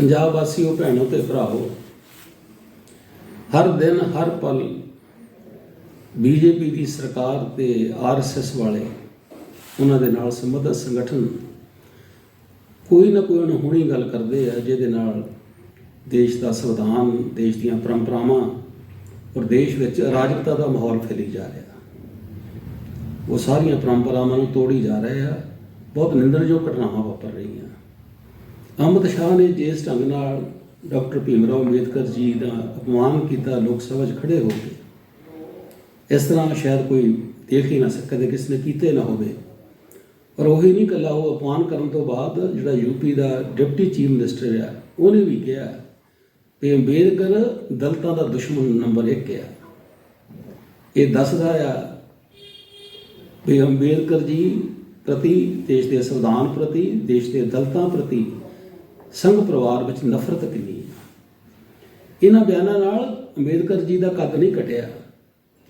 ਪੰਜਾਬ ਵਾਸੀਓ ਭੈਣੋ ਤੇ ਭਰਾਓ ਹਰ ਦਿਨ ਹਰ ਪਲ ਬੀਜੇਪੀ ਦੀ ਸਰਕਾਰ ਤੇ ਆਰਐਸਐਸ ਵਾਲੇ ਉਹਨਾਂ ਦੇ ਨਾਲ ਸੰਬੰਧਿਤ ਸੰਗਠਨ ਕੋਈ ਨਾ ਕੋਈ ਅਣਹੋਣੀ ਗੱਲ ਕਰਦੇ ਆ, ਜਿਹਦੇ ਨਾਲ ਦੇਸ਼ ਦਾ ਸੰਵਿਧਾਨ, ਦੇਸ਼ ਦੀਆਂ ਪਰੰਪਰਾਵਾਂ ਔਰ ਦੇਸ਼ ਵਿੱਚ ਅਰਾਜਕਤਾ ਦਾ ਮਾਹੌਲ ਫੈਲੀ ਜਾ ਰਿਹਾ। ਉਹ ਸਾਰੀਆਂ ਪਰੰਪਰਾਵਾਂ ਨੂੰ ਤੋੜੀ ਜਾ ਰਹੇ ਆ। ਬਹੁਤ ਨਿੰਦਣਯੋਗ ਘਟਨਾਵਾਂ ਵਾਪਰ ਰਹੀਆਂ। ਅਮਿਤ ਸ਼ਾਹ ਨੇ ਜਿਸ ਢੰਗ ਨਾਲ ਡਾਕਟਰ ਭੀਮਰਾਓ ਅੰਬੇਦਕਰ ਜੀ ਦਾ ਅਪਮਾਨ ਕੀਤਾ, ਲੋਕ ਸਭਾ 'ਚ ਖੜੇ ਹੋ ਕੇ, ਇਸ ਤਰ੍ਹਾਂ ਸ਼ਾਇਦ ਕੋਈ ਦੇਖ ਹੀ ਨਾ ਸਕਦਾ ਕਿਸ ਨੇ ਕੀਤੇ ਨਾ ਹੋਵੇ। ਪਰ ਉਹ ਹੀ ਨਹੀਂ ਕੱਲਾ ਉਹ ਅਪਮਾਨ ਕਰਨ ਤੋਂ ਬਾਅਦ ਜਿਹੜਾ ਯੂਪੀ ਦਾ ਡਿਪਟੀ ਚੀਫ ਮਿਨਿਸਟਰ ਆ, ਉਹਨੇ ਵੀ ਕਿਹਾ ਕਿ ਅੰਬੇਦਕਰ ਦਲਤਾਂ ਦਾ ਦੁਸ਼ਮਣ ਨੰਬਰ 1 ਆ। ਇਹ ਦੱਸਦਾ ਆ ਵੀ ਅੰਬੇਦਕਰ ਜੀ ਪ੍ਰਤੀ, ਦੇਸ਼ ਦੇ ਸੰਵਿਧਾਨ ਪ੍ਰਤੀ, ਦੇਸ਼ ਦੇ ਦਲਤਾਂ ਪ੍ਰਤੀ ਸੰਘ ਪਰਿਵਾਰ ਵਿੱਚ ਨਫ਼ਰਤ ਕਿੰਨੀ ਹੈ? ਇਹਨਾਂ ਬਿਆਨਾਂ ਨਾਲ ਅੰਬੇਦਕਰ ਜੀ ਦਾ ਕੱਦ ਨਹੀਂ ਘਟਿਆ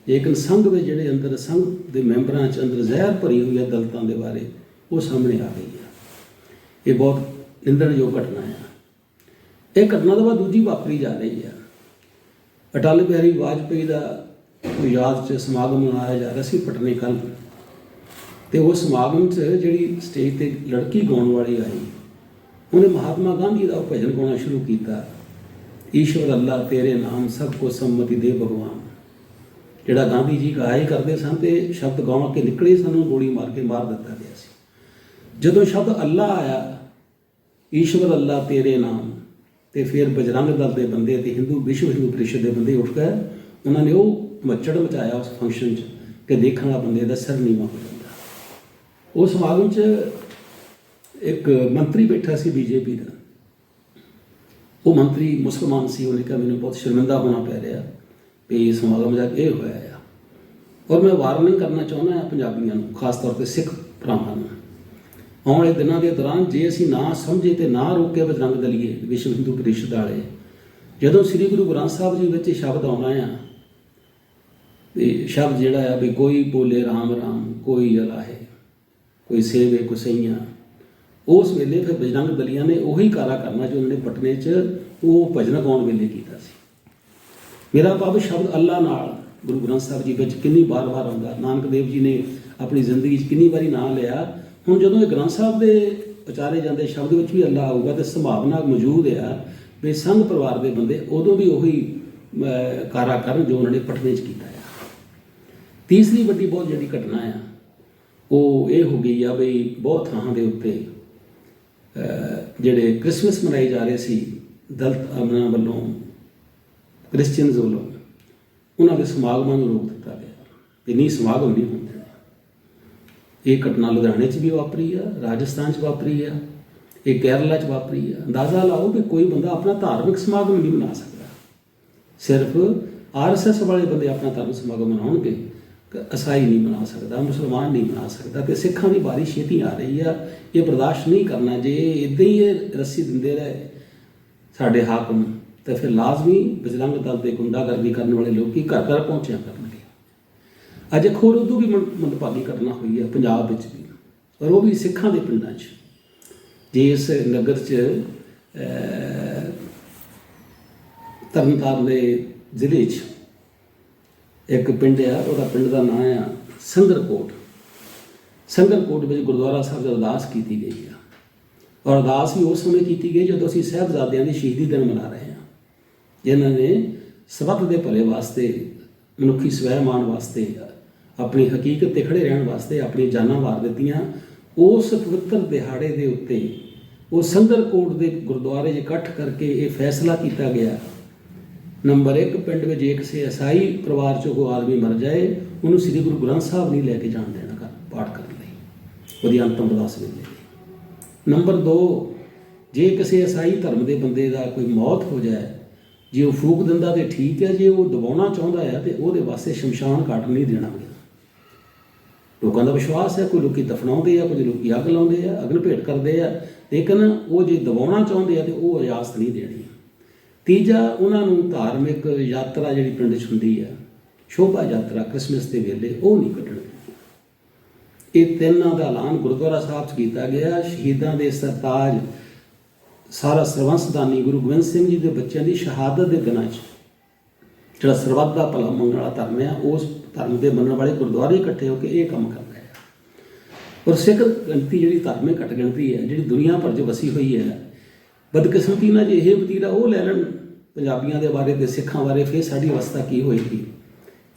ਲੇਕਿਨ ਸੰਘ ਦੇ ਜਿਹੜੇ ਅੰਦਰ ਸੰਘ ਦੇ ਮੈਂਬਰਾਂ 'ਚ ਅੰਦਰ ਜ਼ਹਿਰ ਭਰੀ ਹੋਈ ਹੈ ਦਲਤਾਂ ਦੇ ਬਾਰੇ, ਉਹ ਸਾਹਮਣੇ ਆ ਗਈ ਹੈ। ਇਹ ਬਹੁਤ ਨਿੰਦਣਯੋਗ ਘਟਨਾ ਹੈ। ਇਹ ਘਟਨਾ ਤੋਂ ਬਾਅਦ ਦੂਜੀ ਵਾਪਰੀ ਜਾ ਰਹੀ ਹੈ। ਅਟਲ ਬਿਹਾਰੀ ਵਾਜਪੇਈ ਦਾ ਯਾਦ 'ਚ ਸਮਾਗਮ ਮਨਾਇਆ ਜਾ ਰਿਹਾ ਸੀ ਪਟਨੇ ਕੱਲ੍ਹ। ਤੇ ਉਹ ਸਮਾਗਮ 'ਚ ਜਿਹੜੀ ਸਟੇਜ ਤੇ ਲੜਕੀ ਗਾਉਣ ਵਾਲੀ ਆਈ। ਉਹਨੇ ਮਹਾਤਮਾ ਗਾਂਧੀ ਦਾ ਭਜਨ ਗਾਉਣਾ ਸ਼ੁਰੂ ਕੀਤਾ। ਈਸ਼ਵਰ ਅੱਲਾ, ਤੇਰੇ ਨਾਮ ਸਭ ਕੋ ਸੰਮਤੀ ਦੇ ਭਗਵਾਨ। ਜਿਹੜਾ ਗਾਂਧੀ ਜੀ ਗਾਇਆ ਕਰਦੇ ਸਨ ਤੇ ਸ਼ਬਦ ਗਾਉਣ ਕੇ ਨਿਕਲੇ ਸਨ ਸਾਨੂੰ ਗੋਲੀ ਮਾਰ ਕੇ ਮਾਰ ਦਿੱਤਾ ਗਿਆ ਸੀ। ਜਦੋਂ ਸ਼ਬਦ ਅੱਲਾ ਆਇਆ, ਈਸ਼ਵਰ ਅੱਲਾ, ਤੇਰੇ ਨਾਮ, ਤੇ ਫਿਰ ਬਜਰੰਗ ਦਲ ਦੇ ਬੰਦੇ ਤੇ ਹਿੰਦੂ ਵਿਸ਼ਵ ਹਿੰਦੂ ਪ੍ਰੀਸ਼ਦ ਦੇ ਬੰਦੇ ਉੱਠ ਗਏ। ਉਹਨਾਂ ਨੇ ਉਹ ਮੱਚੜ ਮਚਾਇਆ ਉਸ ਫੰਕਸ਼ਨ 'ਚ ਕਿ ਦੇਖਣ ਵਾਲਾ ਬੰਦੇ ਦਾ ਸਿਰ ਨੀਵਾਂ ਹੋ ਜਾਂਦਾ। ਉਸ ਸਮਾਗਮ 'ਚ ਇੱਕ ਮੰਤਰੀ ਬੈਠਾ ਸੀ ਬੀਜੇਪੀ ਦਾ। ਉਹ ਮੰਤਰੀ ਮੁਸਲਮਾਨ ਸੀ, ਉਹਨੇ ਕਿਹਾ ਮੈਨੂੰ ਬਹੁਤ ਸ਼ਰਮਿੰਦਾ ਹੋਣਾ ਪੈ ਰਿਹਾ, ਵੀ ਇਸ ਸਮਾਗਮ ਜਾ ਕੇ ਇਹ ਹੋਇਆ ਆ। ਔਰ ਮੈਂ ਵਾਰਨਿੰਗ ਕਰਨਾ ਚਾਹੁੰਦਾ ਹਾਂ ਪੰਜਾਬੀਆਂ ਨੂੰ, ਖਾਸ ਤੌਰ ਤੇ ਸਿੱਖ ਭਰਾਵਾਂ ਨੂੰ। ਆਉਣ ਵਾਲੇ ਦਿਨਾਂ ਦੇ ਦੌਰਾਨ ਜੇ ਅਸੀਂ ਨਾ ਸਮਝੇ ਤੇ ਨਾ ਰੋਕੇ ਬਜਰੰਗ ਦਲੀਏ ਵਿਸ਼ਵ ਹਿੰਦੂ ਪਰਿਸ਼ਦ ਵਾਲੇ, ਜਦੋਂ ਸ੍ਰੀ ਗੁਰੂ ਗ੍ਰੰਥ ਸਾਹਿਬ ਜੀ ਵਿੱਚ ਸ਼ਬਦ ਆਉਣਾ ਆ, ਤੇ ਸ਼ਬਦ ਜਿਹੜਾ ਆ ਵੀ ਕੋਈ ਬੋਲੇ ਰਾਮ ਰਾਮ, ਕੋਈ ਅਲਾਹੇ, ਕੋਈ ਸੇਵੇ ਕੁਸਈਆਂ ਉਸ ਵੇਲੇ ਫਿਰ ਬਜਰੰਗ ਦਲੀਆਂ ਨੇ ਉਹੀ ਕਾਰਾ ਕਰਨਾ ਜੋ ਉਹਨਾਂ ਨੇ ਪਟਨੇ 'ਚ ਉਹ ਭਜਨ ਗਾਉਣ ਵੇਲੇ ਕੀਤਾ ਸੀ। ਮੇਰਾ ਭਾਵ ਸ਼ਬਦ ਅੱਲਾ ਨਾਲ, ਗੁਰੂ ਗ੍ਰੰਥ ਸਾਹਿਬ ਜੀ ਵਿੱਚ ਕਿੰਨੀ ਵਾਰ-ਵਾਰ ਆਉਂਦਾ। ਨਾਨਕ ਦੇਵ ਜੀ ਨੇ ਆਪਣੀ ਜ਼ਿੰਦਗੀ 'ਚ ਕਿੰਨੀ ਵਾਰੀ ਨਾਂ ਲਿਆ। ਹੁਣ ਜਦੋਂ ਇਹ ਗ੍ਰੰਥ ਸਾਹਿਬ ਦੇ ਉਚਾਰੇ ਜਾਂਦੇ ਸ਼ਬਦ ਵਿੱਚ ਵੀ ਅੱਲਾ ਆਊਗਾ ਤੇ ਸੰਭਾਵਨਾ ਮੌਜੂਦ ਆ ਵੀ ਸੰਘ ਪਰਿਵਾਰ ਦੇ ਬੰਦੇ ਉਦੋਂ ਵੀ ਉਹੀ ਕਾਰਾ ਕਰਨ ਜੋ ਉਹਨਾਂ ਨੇ ਪਟਨੇ 'ਚ ਕੀਤਾ ਆ। ਤੀਸਰੀ ਵੱਡੀ ਬਹੁਤ ਜਿਹੜੀ ਘਟਨਾ ਆ। ਉਹ ਇਹ ਹੋ ਗਈ ਆ ਬਈ ਬਹੁਤ ਥਾਂ ਦੇ ਉੱਤੇ ਜਿਹੜੇ ਕ੍ਰਿਸਮਸ ਮਨਾਏ ਜਾ ਰਹੇ ਸੀ, ਦਲਤ ਅਮਨਾ ਵੱਲੋਂ ਕ੍ਰਿਸਚੀਅਨਸ ਵੱਲੋਂ, ਉਹਨਾਂ ਦੇ ਸਮਾਗਮਾਂ ਨੂੰ ਰੋਕ ਦਿੱਤਾ ਗਿਆ। ਵੀ ਨਹੀਂ ਸਮਾਗਮ ਨਹੀਂ ਹੁੰਦੇ। ਇਹ ਘਟਨਾ ਲੁਧਿਆਣੇ 'ਚ ਵੀ ਵਾਪਰੀ ਆ, ਰਾਜਸਥਾਨ 'ਚ ਵਾਪਰੀ ਆ, ਇਹ ਕੇਰਲਾ 'ਚ ਵਾਪਰੀ ਆ। ਅੰਦਾਜ਼ਾ ਲਾਓ ਕਿ ਕੋਈ ਬੰਦਾ ਆਪਣਾ ਧਾਰਮਿਕ ਸਮਾਗਮ ਨਹੀਂ ਮਨਾ ਸਕਦਾ। ਸਿਰਫ ਆਰਐਸਐਸ ਵਾਲੇ ਬੰਦੇ ਆਪਣਾ ਧਾਰਮਿਕ ਸਮਾਗਮ ਮਨਾਉਣਗੇ। ਕ- ਈਸਾਈ ਨਹੀਂ ਮਨਾ ਸਕਦਾ ਮੁਸਲਮਾਨ ਨਹੀਂ ਮਨਾ ਸਕਦਾ ਤੇ ਸਿੱਖਾਂ ਦੀ ਬਾਰੀ ਛੇਤੀ ਆ ਰਹੀ ਆ ਇਹ ਬਰਦਾਸ਼ਤ ਨਹੀਂ ਕਰਨਾ ਜੇ ਇਦਾਂ ਹੀ ਇਹ ਰੱਸੀ ਦਿੰਦੇ ਰਹੇ ਸਾਡੇ ਹਾਕਮ ਤੇ ਫਿਰ ਲਾਜ਼ਮੀ ਬਜਰੰਗ ਦਲ ਦੇ ਗੁੰਡਾਗਰਦੀ ਕਰਨ ਵਾਲੇ ਲੋਕੀ ਘਰ ਘਰ ਪਹੁੰਚਿਆ ਕਰਨਗੇ। ਅੱਜ ਇੱਕ ਹੋਰ ਉਦੋਂ ਵੀ ਮੰ- ਮੰਦਭਾਗੀ ਘਟਨਾ ਹੋਈ ਹੈ ਪੰਜਾਬ ਵਿੱਚ ਵੀ ਔਰ ਉਹ ਵੀ ਸਿੱਖਾਂ ਦੇ ਪਿੰਡਾਂ 'ਚ। ਜੇ ਇਸ ਨਗਰ 'ਚ ਅਹ, ਤਰਨਤਾਰਨ ਦੇ ਜ਼ਿਲ੍ਹੇ 'ਚ ਇੱਕ ਪਿੰਡ ਆ, ਉਹਦਾ ਪਿੰਡ ਦਾ ਨਾਮ ਆ ਸੰਗਰਕੋਟ। ਸੰਗਰਕੋਟ ਵਿੱਚ ਗੁਰਦੁਆਰਾ ਸਾਹਿਬ 'ਚ ਅਰਦਾਸ ਕੀਤੀ ਗਈ ਆ, ਔਰ ਅਰਦਾਸ ਵੀ ਉਸ ਸਮੇਂ ਕੀਤੀ ਗਈ ਜਦੋਂ ਅਸੀਂ ਸਾਹਿਬਜ਼ਾਦਿਆਂ ਦੀ ਸ਼ਹੀਦੀ ਦਿਨ ਮਨਾ ਰਹੇ ਹਾਂ। ਜਿਨ੍ਹਾਂ ਨੇ ਸਬਕ ਦੇ ਭਲੇ ਵਾਸਤੇ, ਮਨੁੱਖੀ ਸਵੈਮਾਨ ਵਾਸਤੇ, ਆਪਣੀ ਹਕੀਕਤ ਤੇ ਖੜੇ ਰਹਿਣ ਵਾਸਤੇ ਆਪਣੀ ਜਾਨਾਂ ਵਾਰ ਦਿੱਤੀਆਂ, ਉਸ ਪਵਿੱਤਰ ਦਿਹਾੜੇ ਦੇ ਉੱਤੇ ਉਹ ਸੰਦਰਕੋਟ ਦੇ ਗੁਰਦੁਆਰੇ 'ਚ ਇਕੱਠ ਕਰਕੇ ਇਹ ਫੈਸਲਾ ਕੀਤਾ ਗਿਆ ਨੰਬਰ 1 ਪਿੰਡ ਵਿੱਚ ਜੇ ਕਿਸੇ ਈਸਾਈ ਪਰਿਵਾਰ 'ਚੋਂ ਕੋਈ ਆਦਮੀ ਮਰ ਜਾਏ, ਉਹਨੂੰ ਸ੍ਰੀ ਗੁਰੂ ਗ੍ਰੰਥ ਸਾਹਿਬ ਨਹੀਂ ਲੈ ਕੇ ਜਾਣ ਦੇਣਾ ਕਰ ਪਾਠ ਕਰਨ ਲਈ। ਉਹਦੀ ਅੰਤਮ ਅਰਦਾਸ ਵੇਲੇ ਨੰਬਰ 2 ਜੇ ਕਿਸੇ ਈਸਾਈ ਧਰਮ ਦੇ ਬੰਦੇ ਦਾ ਕੋਈ ਮੌਤ ਹੋ ਜਾਏ, ਜੇ ਉਹ ਫੂਕ ਦਿੰਦਾ ਤੇ ਠੀਕ ਹੈ, ਜੇ ਉਹ ਦਬਾਉਣਾ ਚਾਹੁੰਦਾ ਹੈ ਤੇ ਉਹਦੇ ਵਾਸਤੇ ਸ਼ਮਸ਼ਾਨ ਘਾਟ ਨਹੀਂ ਦੇਣਾ ਗਿਆ ਲੋਕਾਂ ਦਾ ਵਿਸ਼ਵਾਸ ਹੈ, ਕੋਈ ਲੋਕੀ ਦਫਨਾਉਂਦੇ ਆ ਕੁਝ ਲੋਕੀ ਅੱਗ ਲਾਉਂਦੇ ਆ ਅਗਨ ਭੇਟ ਕਰਦੇ ਆ, ਲੇਕਿਨ ਉਹ ਜੇ ਦਬਾਉਣਾ ਚਾਹੁੰਦੇ ਆ ਤੇ ਉਹ ਇਜਾਜ਼ਤ ਨਹੀਂ ਦੇਣੀ। ਤੀਜਾ, ਉਹਨਾਂ ਨੂੰ ਧਾਰਮਿਕ ਯਾਤਰਾ ਜਿਹੜੀ ਪਿੰਡ 'ਚ ਹੁੰਦੀ ਆ ਸ਼ੋਭਾ ਯਾਤਰਾ ਕ੍ਰਿਸਮਸ ਦੇ ਵੇਲੇ ਉਹ ਨਹੀਂ ਕੱਢਣ। ਇਹ ਤਿੰਨਾਂ ਦਾ ਐਲਾਨ ਗੁਰਦੁਆਰਾ ਸਾਹਿਬ 'ਚ ਕੀਤਾ ਗਿਆ। ਸ਼ਹੀਦਾਂ ਦੇ ਸਰਤਾਜ ਸਾਰਾ ਸਰਵੰਸਦਾਨੀ ਗੁਰੂ ਗੋਬਿੰਦ ਸਿੰਘ ਜੀ ਦੇ ਬੱਚਿਆਂ ਦੀ ਸ਼ਹਾਦਤ ਦੇ ਦਿਨਾਂ 'ਚ ਜਿਹੜਾ ਸਰਬੱਤ ਦਾ ਭਲਾ ਮੰਗਣ ਵਾਲਾ ਧਰਮ ਹੈ, ਉਸ ਧਰਮ ਦੇ ਮੰਨਣ ਵਾਲੇ ਗੁਰਦੁਆਰੇ ਇਕੱਠੇ ਹੋ ਕੇ ਇਹ ਕੰਮ ਕਰਦਾ ਹੈ ਔਰ ਸਿੱਖ ਗਿਣਤੀ ਜਿਹੜੀ ਧਾਰਮਿਕ ਘੱਟ ਗਿਣਤੀ ਹੈ, ਜਿਹੜੀ ਦੁਨੀਆ ਭਰ 'ਚ ਵਸੀ ਹੋਈ ਹੈ ਬਦਕਿਸਮਤੀ ਨਾਲ ਜੇ ਇਹ ਵਤੀਰਾ ਉਹ ਲੈ ਲੈਣ ਪੰਜਾਬੀਆਂ ਦੇ ਬਾਰੇ ਤੇ ਸਿੱਖਾਂ ਬਾਰੇ, ਫਿਰ ਸਾਡੀ ਅਵਸਥਾ ਕੀ ਹੋਏਗੀ?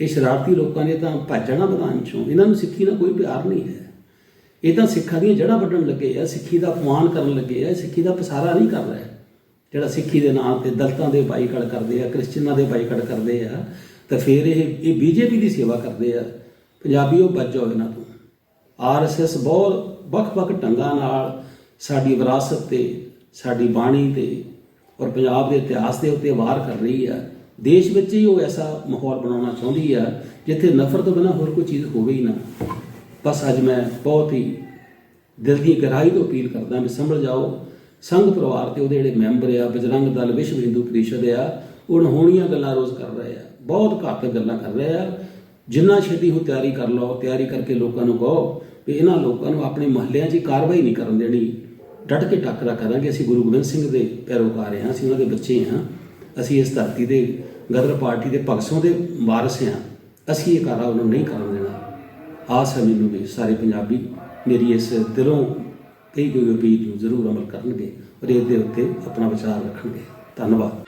ਇਹ ਸ਼ਰਾਰਤੀ ਲੋਕਾਂ ਨੇ ਤਾਂ ਭੱਜਣਾ ਵਿਧਾਨ ਚੋਂ। ਇਹਨਾਂ ਨੂੰ ਸਿੱਖੀ ਨਾਲ ਕੋਈ ਪਿਆਰ ਨਹੀਂ ਹੈ। ਇਹ ਤਾਂ ਸਿੱਖਾਂ ਦੀਆਂ ਜੜ੍ਹਾਂ ਵੱਢਣ ਲੱਗੇ ਆ, ਸਿੱਖੀ ਦਾ ਅਪਮਾਨ ਕਰਨ ਲੱਗੇ ਆ, ਸਿੱਖੀ ਦਾ ਪਸਾਰਾ ਨਹੀਂ ਕਰ ਰਿਹਾ। ਜਿਹੜਾ ਸਿੱਖੀ ਦੇ ਨਾਮ ਤੇ ਦਲਤਾਂ ਦੇ ਬਾਈਕਾਟ ਕਰਦੇ ਆ ਕ੍ਰਿਸਚੀਅਨਾਂ ਦੇ ਬਾਈਕਾਟ ਕਰਦੇ ਆ, ਤਾਂ ਫਿਰ ਇਹ ਇਹ ਬੀਜੇਪੀ ਦੀ ਸੇਵਾ ਕਰਦੇ ਆ। ਪੰਜਾਬੀਓ ਬਚ ਜਾਓ ਇਹਨਾਂ ਤੋਂ। ਆਰਐਸਐਸ ਬਹੁਤ ਵੱਖ-ਵੱਖ ਢੰਗਾਂ ਨਾਲ ਸਾਡੀ ਵਿਰਾਸਤ ਤੇ ਸਾਡੀ ਬਾਣੀ ਤੇ ਔਰ ਪੰਜਾਬ ਦੇ ਇਤਿਹਾਸ ਦੇ ਉੱਤੇ ਵਾਰ ਕਰ ਰਹੀ ਆ ਦੇਸ਼ ਵਿੱਚ ਹੀ ਉਹ ਐਸਾ ਮਾਹੌਲ ਬਣਾਉਣਾ ਚਾਹੁੰਦੀ ਆ ਜਿੱਥੇ ਨਫ਼ਰਤ ਤੋਂ ਬਿਨਾਂ ਹੋਰ ਕੋਈ ਚੀਜ਼ ਹੋਵੇ ਹੀ ਨਾ। ਬਸ ਅੱਜ ਮੈਂ ਬਹੁਤ ਹੀ ਦਿਲ ਦੀ ਗਹਿਰਾਈ ਤੋਂ ਅਪੀਲ ਕਰਦਾ, ਵੀ ਸਮਝ ਜਾਓ। ਸੰਘ ਪਰਿਵਾਰ ਤੇ ਉਹਦੇ ਜਿਹੜੇ ਮੈਂਬਰ ਆ, ਬਜਰੰਗ ਦਲ, ਵਿਸ਼ਵ ਹਿੰਦੂ ਪਰਿਸ਼ਦ ਆ, ਉਹ ਅਣਹੋਣੀਆਂ ਗੱਲਾਂ ਰੋਜ਼ ਕਰ ਰਹੇ ਆ। ਬਹੁਤ ਘਾਤਕ ਗੱਲਾਂ ਕਰ ਰਹੇ ਆ। ਜਿੰਨਾ ਛੇਤੀ ਹੋ ਤਿਆਰੀ ਕਰ ਲਓ, ਤਿਆਰੀ ਕਰਕੇ ਲੋਕਾਂ ਨੂੰ ਕਹੋ ਵੀ ਇਹਨਾਂ ਲੋਕਾਂ ਨੂੰ ਆਪਣੇ ਮਹੱਲਿਆਂ 'ਚ ਹੀ ਕਾਰਵਾਈ ਨਹੀਂ ਕਰਨ ਦੇਣੀ। ਡਟ ਕੇ ਟੱਕਰਾ ਕਰਾਂਗੇ, ਅਸੀਂ ਗੁਰੂ ਗੋਬਿੰਦ ਸਿੰਘ ਦੇ ਪੈਰੋਕਾਰ ਹਾਂ, ਅਸੀਂ ਉਹਨਾਂ ਦੇ ਬੱਚੇ ਹਾਂ, ਅਸੀਂ ਇਸ ਧਰਤੀ ਦੇ ਗਦਰ ਪਾਰਟੀ ਦੇ ਭਗਸੋਂ ਦੇ ਵਾਰਸ ਹਾਂ, ਅਸੀਂ ਇਹ ਕਾਰਾ ਉਹਨੂੰ ਨਹੀਂ ਕਰਨ ਦੇਣਾ। ਆਸ ਹੈ ਮੈਨੂੰ ਵੀ ਸਾਰੇ ਪੰਜਾਬੀ ਮੇਰੀ ਇਸ ਦਿਲੋਂ ਕਹੀ ਗਈ ਅਪੀਲ ਨੂੰ ਜ਼ਰੂਰ ਅਮਲ ਕਰਨਗੇ ਔਰ ਇਹਦੇ ਉੱਤੇ ਆਪਣਾ ਵਿਚਾਰ ਰੱਖਣਗੇ। ਧੰਨਵਾਦ।